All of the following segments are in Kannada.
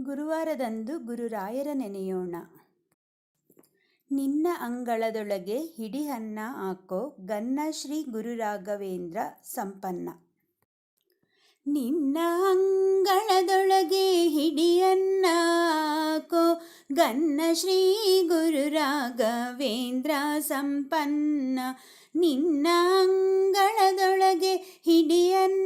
ಗುರುವಾರದಂದು ಗುರುರಾಯರ ನೆನೆಯೋಣ. ನಿನ್ನ ಅಂಗಳದೊಳಗೆ ಹಿಡಿಹನ್ನ ಹಾಕೋ ಗನ್ನ ಶ್ರೀ ಗುರುರಾಘವೇಂದ್ರ ಸಂಪನ್ನ. ನಿನ್ನ ಅಂಗಳದೊಳಗೆ ಹಿಡಿಯನ್ನ ಹಾಕೋ ಗನ್ನ ಶ್ರೀ ಗುರುರಾಘವೇಂದ್ರ ಸಂಪನ್ನ. ನಿನ್ನ ಅಂಗಳದೊಳಗೆ ಹಿಡಿಯನ್ನ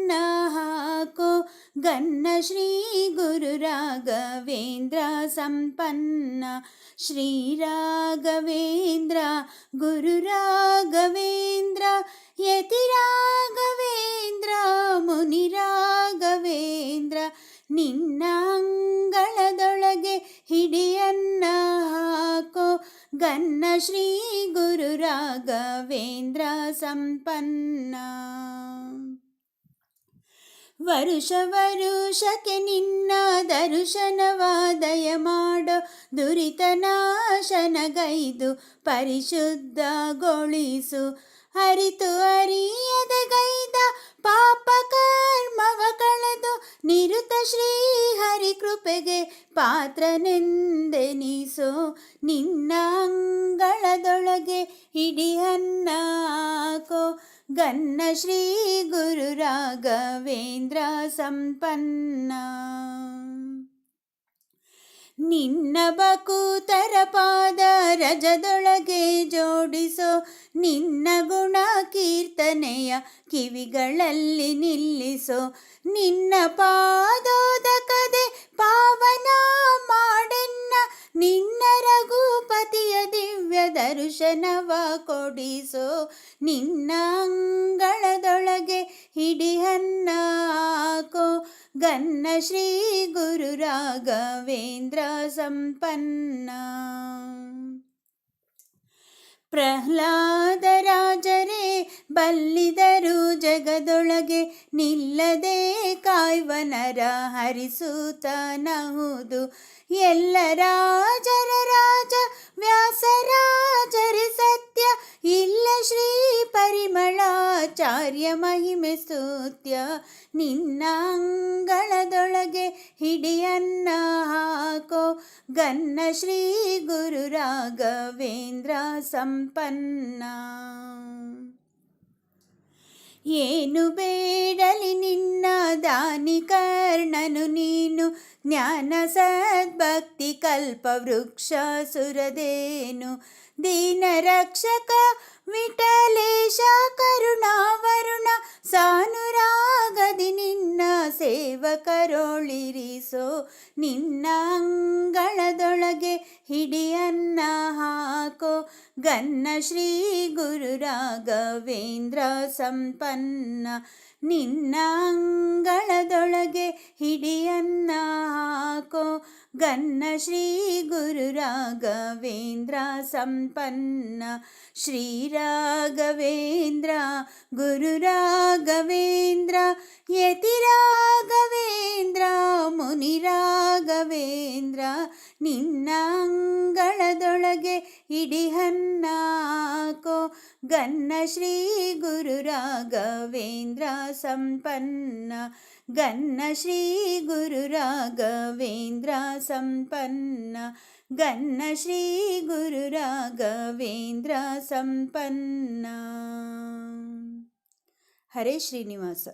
ಗನ್ನ ಶ್ರೀ ಗುರು ರಾಘವೇಂದ್ರ ಸಂಪನ್ನ. ಶ್ರೀ ರಾಘವೇಂದ್ರ ಗುರು ರಾಘವೇಂದ್ರ, ಯತಿ ರಾಘವೇಂದ್ರ, ಮುನಿ ರಾಘವೇಂದ್ರ, ನಿನ್ನ ಅಂಗಳದೊಳಗೆ ಹಿಡಿಯನ್ನ ಹಾಕೋ ಗನ್ನ ಶ್ರೀ ಗುರು ರಾಘವೇಂದ್ರ ಸಂಪನ್ನ. ವರುಷ ವರುಷಕ್ಕೆ ನಿನ್ನ ದರ್ಶನವಾದಯ ಮಾಡೋ ದುರಿತ ಪರಿಶುದ್ಧಗೊಳಿಸು. ಅರಿತು ಅರಿಯದ ಗೈದ ಪಾಪ ಕರ್ಮವ ಕಳೆದು ನಿರುತ ಶ್ರೀ ಹರಿ ಕೃಪೆಗೆ ಪಾತ್ರನೆಂದೆನಿಸೋ ನಿನ್ನ ಅಂಗಳದೊಳಗೆ ಹಿಡಿಯನ್ನ ಗನ್ನ ಶ್ರೀ ಗುರು ರಾಘವೇಂದ್ರ ಸಂಪನ್ನ. ನಿನ್ನ ಬಕೂತರ ಪಾದ ರಜದೊಳಗೆ ಜೋಡಿಸೋ ನಿನ್ನ ಗುಣ ಕೀರ್ತನೆಯ ಕಿವಿಗಳಲ್ಲಿ ನಿಲ್ಲಿಸೋ ನಿನ್ನ ಪಾದೋದಕದೆ ಪಾವನ ನಿನ್ನ ಅಂಗಳದೊಳಗೆ ಹಿಡಿಯನ್ನ ಹಾಕೋ ಗನ್ನ ಶ್ರೀ ಗುರು ರಾಘವೇಂದ್ರ ಸಂಪನ್ನ. ಪ್ರಹ್ಲಾದ ರಾಜರೇ, ಬಲ್ಲಿದರು ಜಗದೊಳಗೆ ನಿಲ್ಲದೆ ಕಾಯ್ವನರ ಹರಿಸುತ್ತನಹುದು ಎಲ್ಲ ರಾಜರ ರಾಜ ವ್ಯಾಸರಾಜರಿ ಸತ್ಯ ಇಲ್ಲ ಶ್ರೀ ಪರಿಮಳಾಚಾರ್ಯ ಮಹಿಮೆ ಸ್ತುತ್ಯ ನಿನ್ನ ಅಂಗಳದೊಳಗೆ ಹಿಡಿಯನ್ನ ಹಾಕೋ ಗನ್ನ ಶ್ರೀ ಗುರು ರಾಘವೇಂದ್ರ ಸಂಪನ್ನ ಏನು ಬೇಡಲಿ ನೀನು ಜ್ಞಾನ ಸದ್ಭಕ್ತಿ ಕಲ್ಪ ವೃಕ್ಷ ಸುರದೇನು ದೀನ ರಕ್ಷಕ ವಿಠಲೇಶ ಕರುಣಾವರುಣ ಸಾನುರಾಗದಿ ನಿನ್ನ ಸೇವಕರೊಳಿರಿಸೋ ನಿನ್ನ ಅಂಗಳದೊಳಗೆ ಹಿಡಿಯನ್ನ ಹಾಕೋ ಗನ್ನ ಶ್ರೀ ಗುರು ರಾಘವೇಂದ್ರ ಸಂಪನ್ನ ನಿನ್ನ ಅಂಗಳದೊಳಗೆ ಹಿಡಿಯನ್ನ ಹಾಕೋ ಗನ್ನ ಶ್ರೀ ಗುರು ರಾಘವೇಂದ್ರ ಸಂಪನ್ನ ಶ್ರೀ ರಾಘವೇಂದ್ರ ಗುರು ರಾಘವೇಂದ್ರ ಯತಿ ರಾಘವೇಂದ್ರ ಮುನಿ ಇಡಿಹನ್ನಾಕೋ. ಗನ್ನ ಶ್ರೀ ಗುರು ರಾಘವೇಂದ್ರ ಸಂಪನ್ನ. ಗನ್ನ ಶ್ರೀ ಗುರು ರಾಘವೇಂದ್ರ ಸಂಪನ್ನ. ಗನ್ನ ಶ್ರೀ ಗುರು ರಾಘವೇಂದ್ರ ಸಂಪನ್ನ. ಹರೇ ಶ್ರೀನಿವಾಸ.